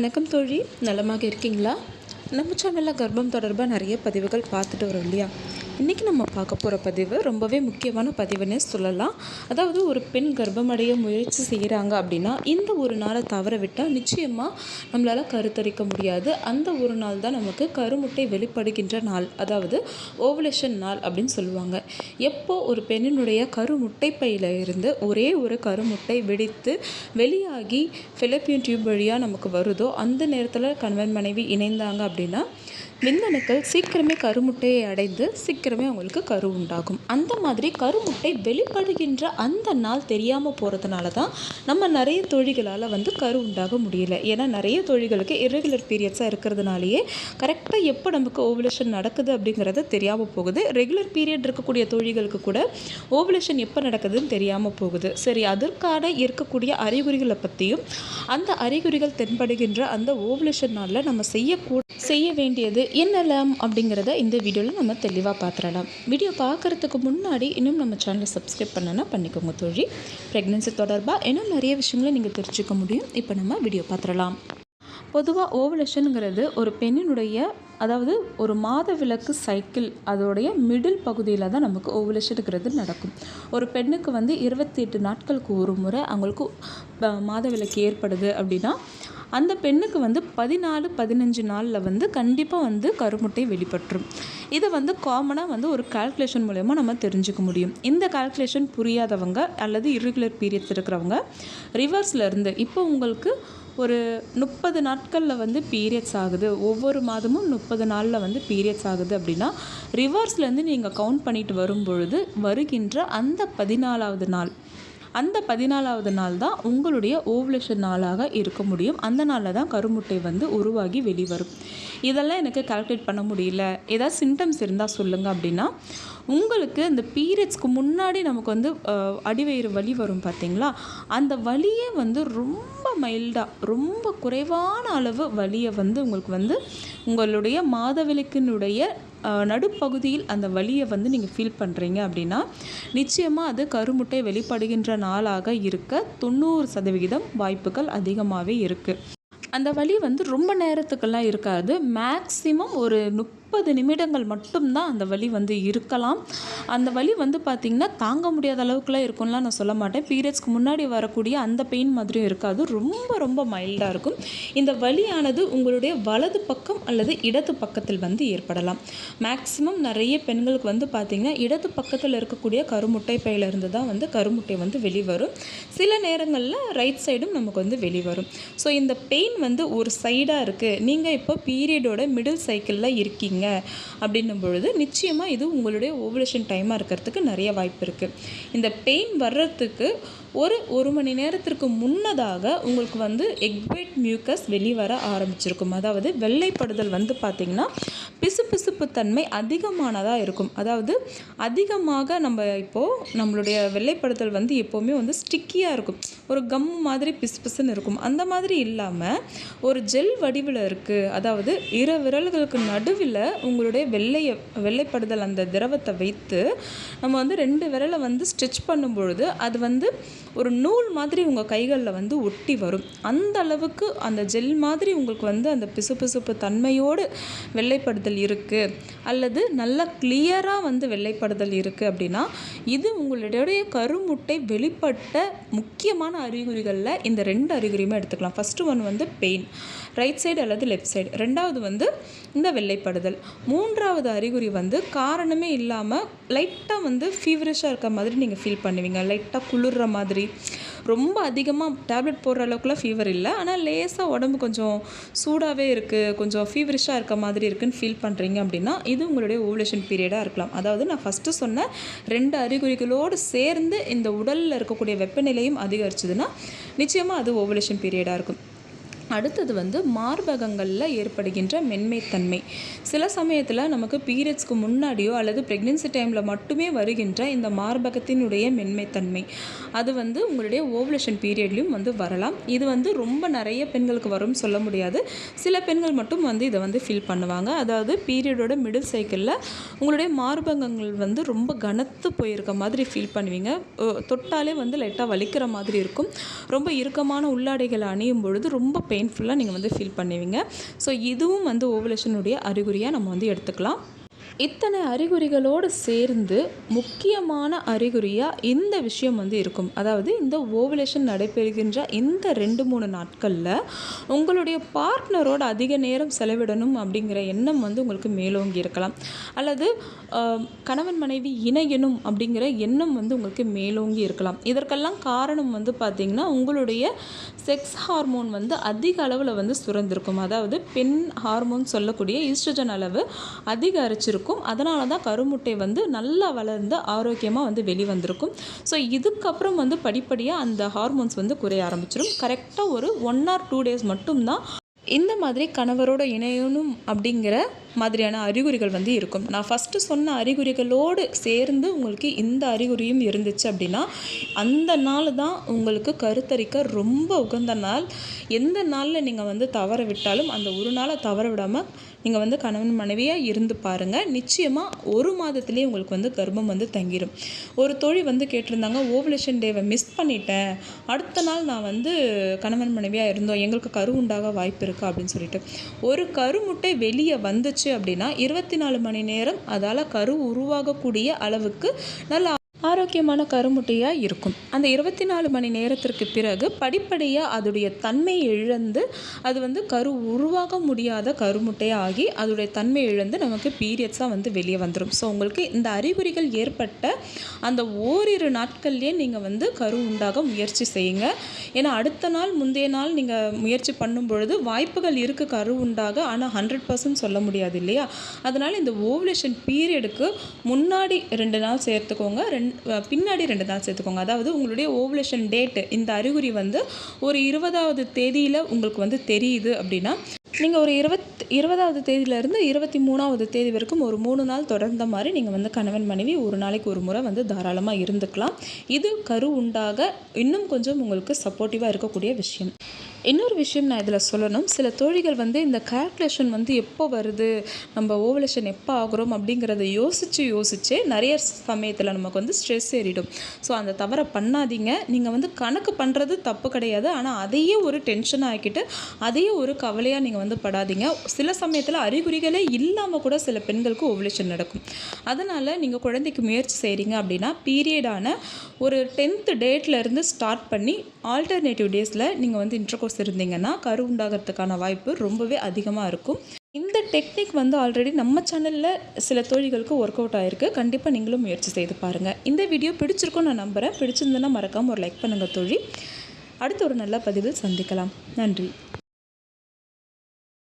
வணக்கம் தோழி. நலமாக இருக்கீங்களா? நம்ம சேனலில் கர்ப்பம் தொடர்பாக நிறைய பதிவுகள் பார்த்துட்டு வரோம் இல்லையா? இன்றைக்கி நம்ம பார்க்க போகிற பதிவு ரொம்பவே முக்கியமான பதிவுன்னே சொல்லலாம். அதாவது ஒரு பெண் கர்ப்பமடைய முயற்சி செய்கிறாங்க அப்படின்னா இந்த ஒரு நாளை தவற விட்டால் நிச்சயமாக நம்மளால் கருத்தரிக்க முடியாது. அந்த ஒரு நாள் தான் நமக்கு கருமுட்டை வெளிப்படுகின்ற நாள். அதாவது ஓவலேஷன் நாள் அப்படின்னு சொல்லுவாங்க. எப்போ ஒரு பெண்ணினுடைய கருமுட்டை பையில் இருந்து ஒரே ஒரு கருமுட்டை வெடித்து வெளியாகி ஃபிலிப்பியன் டியூப் வழியாக நமக்கு வருதோ அந்த நேரத்தில் கணவன் மனைவி இணைந்தாங்க அப்படின்னா விந்தணுக்கள் சீக்கிரமே கருமுட்டையை அடைந்து சீக்கிரமே அவங்களுக்கு கரு உண்டாகும். அந்த மாதிரி கருமுட்டை வெளிப்படுகின்ற அந்த நாள் தெரியாமல் போகிறதுனால தான் நம்ம நிறைய தொழில்களால் வந்து கரு உண்டாக முடியல. ஏன்னா நிறைய தொழில்களுக்கு இரெகுலர் பீரியட்ஸாக இருக்கிறதுனாலேயே கரெக்டாக எப்போ நமக்கு ஓவலேஷன் நடக்குது அப்படிங்கிறது தெரியாமல் போகுது. ரெகுலர் பீரியட் இருக்கக்கூடிய தொழில்களுக்கு கூட ஓவலேஷன் எப்போ நடக்குதுன்னு தெரியாமல் போகுது. சரி அதற்கான இருக்கக்கூடிய அறிகுறிகளை பற்றியும் அந்த அறிகுறிகள் தென்படுகின்ற அந்த ஓவலேஷன் நாளில் நம்ம செய்யக்கூட செய்ய வேண்டியது என்னெல்லாம் அப்படிங்கிறத இந்த வீடியோவில் நம்ம தெளிவாக பார்த்துடலாம் வீடியோ பார்க்குறதுக்கு முன்னாடி இன்னும் நம்ம சேனலை சப்ஸ்கிரைப் பண்ணனா பண்ணிக்கோங்க தோழி. ப்ரெக்னென்சி தொடர்பாக இன்னும் நிறைய விஷயங்களை நீங்கள் தெரிஞ்சுக்க முடியும். இப்போ நம்ம வீடியோ பார்த்துடலாம் பொதுவாக ஓவலேஷனுங்கிறது ஒரு பெண்ணினுடைய அதாவது ஒரு மாத விளக்கு சைக்கிள் அதோடைய மிடில் பகுதியில் தான் நமக்கு ஓவலேஷனுங்கிறது நடக்கும். ஒரு பெண்ணுக்கு வந்து இருபத்தி எட்டு நாட்களுக்கு ஒரு முறை அவங்களுக்கு மாத விளக்கு ஏற்படுது அப்படின்னா அந்த பெண்ணுக்கு வந்து பதினாலு பதினஞ்சு நாளில் வந்து கண்டிப்பாக வந்து கருமுட்டை வெளிப்பட்டுரும். இதை வந்து காமனாக வந்து ஒரு கால்குலேஷன் மூலயமா நம்ம தெரிஞ்சுக்க முடியும். இந்த கால்குலேஷன் புரியாதவங்க அல்லது இர்ரெகுலர் பீரியட்ஸ் இருக்கிறவங்க ரிவர்ஸில் இருந்து இப்போ உங்களுக்கு ஒரு முப்பது நாட்களில் வந்து பீரியட்ஸ் ஆகுது. ஒவ்வொரு மாதமும் முப்பது நாளில் வந்து பீரியட்ஸ் ஆகுது அப்படின்னா ரிவர்ஸ்லேருந்து நீங்கள் கவுண்ட் பண்ணிட்டு வரும் பொழுது வருகின்ற அந்த பதினாலாவது நாள் அந்த பதினாலாவது நாள் தான் உங்களுடைய ஓவலேஷன் நாளாக இருக்க முடியும். அந்த நாளில் தான் கருமுட்டை வந்து உருவாகி வெளிவரும். இதெல்லாம் எனக்கு கால்குலேட் பண்ண முடியல. ஏதாவது சிம்டம்ஸ் இருந்தால் சொல்லுங்கள் அப்படின்னா உங்களுக்கு இந்த பீரியட்ஸ்க்கு முன்னாடி நமக்கு வந்து அடிவயிறு வலி வரும் பார்த்தீங்களா அந்த வலியே வந்து ரொம்ப மைல்டாக ரொம்ப குறைவான அளவு வலியை வந்து உங்களுக்கு வந்து உங்களுடைய மாதவிலக்கினுடைய நடுப்பகுதியில் அந்த வலியை வந்து நீங்கள் ஃபீல் பண்ணுறீங்க அப்படின்னா நிச்சயமாக அது கருமுட்டை வெளிப்படுகின்ற நாளாக இருக்க தொண்ணூறு சதவிகிதம் வாய்ப்புகள் அதிகமாகவே இருக்குது அந்த வலி வந்து ரொம்ப நேரத்துக்கெல்லாம் இருக்காது. மேக்ஸிமம் ஒரு முப்பது நிமிடங்கள் மட்டும்தான் அந்த வலி வந்து இருக்கலாம். அந்த வலி வந்து பார்த்திங்கன்னா தாங்க முடியாத அளவுக்குலாம் இருக்கும்லாம் நான் சொல்ல மாட்டேன். பீரியட்ஸ்க்கு முன்னாடி வரக்கூடிய அந்த பெயின் மாதிரியும் இருக்காது. ரொம்ப ரொம்ப மைல்டாக இருக்கும். இந்த வலியானது உங்களுடைய வலது பக்கம் அல்லது இடது பக்கத்தில் வந்து ஏற்படலாம். மேக்ஸிமம் நிறைய பெண்களுக்கு வந்து பார்த்திங்கன்னா இடது பக்கத்தில் இருக்கக்கூடிய கருமுட்டை பையிலிருந்து தான் வந்து கருமுட்டை வந்து வெளிவரும். சில நேரங்களில் ரைட் சைடும் நமக்கு வந்து வெளிவரும். ஸோ இந்த பெயின் வந்து ஒரு சைடாக இருக்குது நீங்கள் இப்போ பீரியடோட மிடில் சைக்கிளில் இருக்கீங்க. அப்படின்னும் பொழுது நிச்சயமாக இது உங்களுடைய ஓவலேஷன் டைமாக இருக்கிறதுக்கு நிறைய வாய்ப்பு இருக்குது இந்த பெயின் வர்றதுக்கு ஒரு ஒரு மணி நேரத்திற்கு முன்னதாக உங்களுக்கு வந்து எக்வைட் மியூக்கஸ் வெளிவர ஆரம்பிச்சிருக்கும். அதாவது வெள்ளைப்படுதல் வந்து பார்த்திங்கன்னா பிசுபிசுப்பு தன்மை அதிகமானதாக இருக்கும். அதாவது அதிகமாக நம்ம இப்போது நம்மளுடைய வெள்ளைப்படுதல் வந்து எப்போவுமே வந்து ஸ்டிக்கியாக இருக்கும். ஒரு கம் மாதிரி பிசுபிசுன்னு இருக்கும். அந்த மாதிரி இல்லாமல் ஒரு ஜெல் வடிவில் இருக்குது அதாவது இரு விரல்களுக்கு நடுவில் உங்களுடைய வெள்ளைய வெள்ளைப்படுதல் அந்த திரவத்தை வைத்து நம்ம வந்து ரெண்டு விரலை வந்து ஸ்டிச் பண்ணும் பொழுது அது வந்து ஒரு நூல் மாதிரி உங்கள் கைகளில் வந்து ஒட்டி வரும். அந்த அளவுக்கு அந்த ஜெல் மாதிரி உங்களுக்கு வந்து அந்த பிசுபிசுப்பு தன்மையோடு வெள்ளைப்படுதல் இருக்குது அல்லது நல்லா கிளியராக வந்து வெள்ளைப்படுதல் இருக்குது அப்படின்னா இது உங்களுடைய கருமுட்டை வெளிப்பட்ட முக்கியமான அறிகுறிகளில் இந்த ரெண்டு அறிகுறியுமே எடுத்துக்கலாம். ஃபஸ்ட்டு ஒன் வந்து பெயின் ரைட் சைடு அல்லது லெஃப்ட் சைடு ரெண்டாவது வந்து இந்த வெள்ளைப்படுதல். மூன்றாவது அறிகுறி வந்து காரணமே இல்லாமல் லைட்டாக வந்து ஃபீவரிஷாக இருக்க மாதிரி நீங்கள் ஃபீல் பண்ணுவீங்க. லைட்டாக குளிர்ற மாதிரி ரொம்ப அதிகமாக டேப்லெட் போடுற அளவுக்குலாம் ஃபீவர் இல்லை. ஆனால் லேசாக உடம்பு கொஞ்சம் சூடாகவே இருக்குது கொஞ்சம் ஃபீவரிஷாக இருக்க மாதிரி இருக்குன்னு ஃபீல் பண்ணுறீங்க அப்படின்னா இது உங்களுடைய ஓவலேஷன் பீரியடாக இருக்கலாம். அதாவது நான் ஃபஸ்ட்டு சொன்ன ரெண்டு அறிகுறிகளோடு சேர்ந்து இந்த உடலில் இருக்கக்கூடிய வெப்பநிலையும் அதிகரிச்சதுன்னா நிச்சயமாக அது ஓவலேஷன் பீரியடாக இருக்கும். அடுத்தது வந்து மார்பகங்களில் ஏற்படுகின்ற மென்மைத்தன்மை. சில சமயத்தில் நமக்கு பீரியட்ஸ்க்கு முன்னாடியோ அல்லது ப்ரெக்னென்சி டைமில் மட்டுமே வருகின்ற இந்த மார்பகத்தினுடைய மென்மைத்தன்மை. அது வந்து உங்களுடைய ஓவலேஷன் பீரியட்லையும் வந்து வரலாம். இது வந்து ரொம்ப நிறைய பெண்களுக்கு வரும்னு சொல்ல முடியாது. சில பெண்கள் மட்டும் வந்து இதை வந்து ஃபீல் பண்ணுவாங்க. அதாவது பீரியடோட மிடில் சைக்கிளில் உங்களுடைய மார்பகங்கள் வந்து ரொம்ப கனத்து போயிருக்க மாதிரி ஃபீல் பண்ணுவீங்க. தொட்டாலே வந்து லைட்டாக வலிக்கிற மாதிரி இருக்கும். ரொம்ப இறுக்கமான உள்ளாடைகளை அணியும் பொழுது ரொம்ப பெயின் பெயின்ஃபுல்லாக நீங்கள் வந்து ஃபீல் பண்ணுவீங்க. ஸோ இதுவும் வந்து ஓவலேஷனுடைய அறிகுறியாக நம்ம வந்து எடுத்துக்கலாம். இத்தனை அறிகுறிகளோடு சேர்ந்து முக்கியமான அறிகுறியாக இந்த விஷயம் வந்து இருக்கும். அதாவது இந்த ஓவலேஷன் நடைபெறுகின்ற இந்த ரெண்டு மூணு நாட்களில் உங்களுடைய பார்ட்னரோட அதிக நேரம் செலவிடணும் அப்படிங்கிற எண்ணம் வந்து உங்களுக்கு மேலோங்கி இருக்கலாம். அல்லது கணவன் மனைவி இணையணும் அப்படிங்கிற எண்ணம் வந்து உங்களுக்கு மேலோங்கி இருக்கலாம். இதற்கெல்லாம் காரணம் வந்து பார்த்திங்கன்னா உங்களுடைய செக்ஸ் ஹார்மோன் வந்து அதிக அளவில் வந்து சுரந்திருக்கும். அதாவது பெண் ஹார்மோன் சொல்லக்கூடிய ஈஸ்ட்ரஜன் அளவு அதிகரிச்சிருக்கும். அதனால தான் கருமுட்டை வந்து நல்லா வளர்ந்து ஆரோக்கியமாக வந்து வெளிவந்திருக்கும். ஸோ இதுக்கப்புறம் வந்து படிப்படியாக அந்த ஹார்மோன்ஸ் வந்து குறைய ஆரம்பிச்சிடும் கரெக்டாக ஒரு ஒன் ஆர் டூ டேஸ் மட்டும்தான் இந்த மாதிரி கணவரோட இணையணும் அப்படிங்கிற மாதிரியான அறிகுறிகள் வந்து இருக்கும். நான் ஃபஸ்ட்டு சொன்ன அறிகுறிகளோடு சேர்ந்து உங்களுக்கு இந்த அறிகுறியும் இருந்துச்சு அப்படின்னா அந்த நாள் தான் உங்களுக்கு கருத்தரிக்க ரொம்ப உகந்த நாள். எந்த நாளில் நீங்கள் வந்து தவற விட்டாலும் அந்த ஒரு நாளை தவற விடாமல் நீங்கள் வந்து கணவன் மனைவியாக இருந்து பாருங்கள் நிச்சயமாக ஒரு மாதத்துலேயே உங்களுக்கு வந்து கர்ப்பம் வந்து தங்கிடும் ஒரு தொழில் வந்து கேட்டிருந்தாங்க ஓவலேஷன் டேவை மிஸ் பண்ணிட்டேன். அடுத்த நாள் நான் வந்து கணவன் மனைவியாக இருந்தோம். எங்களுக்கு கரு உண்டாக வாய்ப்பு இருக்குது இருக்குது அப்படின்னு சொல்லிட்டு. ஒரு கருமுட்டை வெளியே வந்துச்சு அப்படின்னா இருபத்தி நாலு மணி நேரம் அதால் கரு உருவாகக்கூடிய அளவுக்கு நல்ல ஆரோக்கியமான கருமுட்டையாக இருக்கும். அந்த இருபத்தி நாலு மணி நேரத்திற்கு பிறகு படிப்படியாக அதோடைய தன்மை இழந்து அது வந்து கரு உருவாக முடியாத கருமுட்டையாக ஆகி அதோடைய தன்மை இழந்து நமக்கு பீரியட்ஸாக வந்து வெளியே வந்துடும் ஸோ உங்களுக்கு இந்த அறிகுறிகள் ஏற்பட்ட அந்த ஓரிரு நாட்கள்லேயே நீங்கள் வந்து கரு உண்டாக முயற்சி செய்யுங்க. ஏன்னா அடுத்த நாள் முந்தைய நாள் நீங்கள் முயற்சி பண்ணும் பொழுது வாய்ப்புகள் இருக்குது கரு உண்டாக ஆனால் ஹண்ட்ரட் பர்சன்ட் சொல்ல முடியாது இல்லையா? அதனால் இந்த ஓவலேஷன் பீரியடுக்கு முன்னாடி ரெண்டு நாள் சேர்த்துக்கோங்க. ரெண்டு பின்னாடி ரெண்டு நாள் சேர்த்துக்கோங்க. அதாவது உங்களுடைய ஓவலேஷன் டேட்டு இந்த அறிகுறி வந்து ஒரு இருபதாவது தேதியில் உங்களுக்கு வந்து தெரியுது அப்படின்னா நீங்கள் ஒரு இருபத் இருபதாவது தேதியிலேருந்து இருபத்தி மூணாவது தேதி வரைக்கும் ஒரு மூணு நாள் தொடர்ந்த மாதிரி நீங்கள் வந்து கணவன் மனைவி ஒரு நாளைக்கு ஒரு முறை வந்து தாராளமாக இருந்துக்கலாம். இது கரு உண்டாக இன்னும் கொஞ்சம் உங்களுக்கு சப்போர்ட்டிவாக இருக்கக்கூடிய விஷயம். இன்னொரு விஷயம் நான் இதில் சொல்லணும். சில தோழிகள் வந்து இந்த கால்குலேஷன் வந்து எப்போ வருது நம்ம ஓவலேஷன் எப்போ ஆகுறோம் அப்படிங்கிறத யோசித்து யோசித்து நிறைய சமயத்தில் நமக்கு வந்து ஸ்ட்ரெஸ் ஏறிடும். ஸோ அந்த தவறை பண்ணாதீங்க. நீங்கள் வந்து கணக்கு பண்ணுறது தப்பு கிடையாது. ஆனால் அதையே ஒரு டென்ஷன் ஆக்கிட்டு அதையே ஒரு கவலையாக நீங்கள் வந்து படாதீங்க. சில சமயத்தில் அறிகுறிகளே இல்லாமல் கூட சில பெண்களுக்கு ஓவலேஷன் நடக்கும். அதனால் நீங்கள் குழந்தைக்கு முயற்சி செய்கிறீங்க அப்படின்னா பீரியடான ஒரு டென்த்து டேட்லேருந்து ஸ்டார்ட் பண்ணி ஆல்டர்னேட்டிவ் டேஸில் நீங்கள் வந்து இன்டர்கோர்ஸ் இருந்தீங்கன்னா கரு உண்டாகிறதுக்கான வாய்ப்பு ரொம்பவே அதிகமாக இருக்கும். இந்த டெக்னிக் வந்து ஆல்ரெடி நம்ம சேனலில் சில தோழிகளுக்கு ஒர்க் அவுட் ஆகிருக்கு கண்டிப்பாக நீங்களும் முயற்சி செய்து பாருங்கள் இந்த வீடியோ பிடிச்சிருக்கும் நான் நம்புகிறேன் பிடிச்சிருந்தேன்னா மறக்காமல் ஒரு லைக் பண்ணுங்கள் தோழி. அடுத்து ஒரு நல்ல பதிவில் சந்திக்கலாம். நன்றி.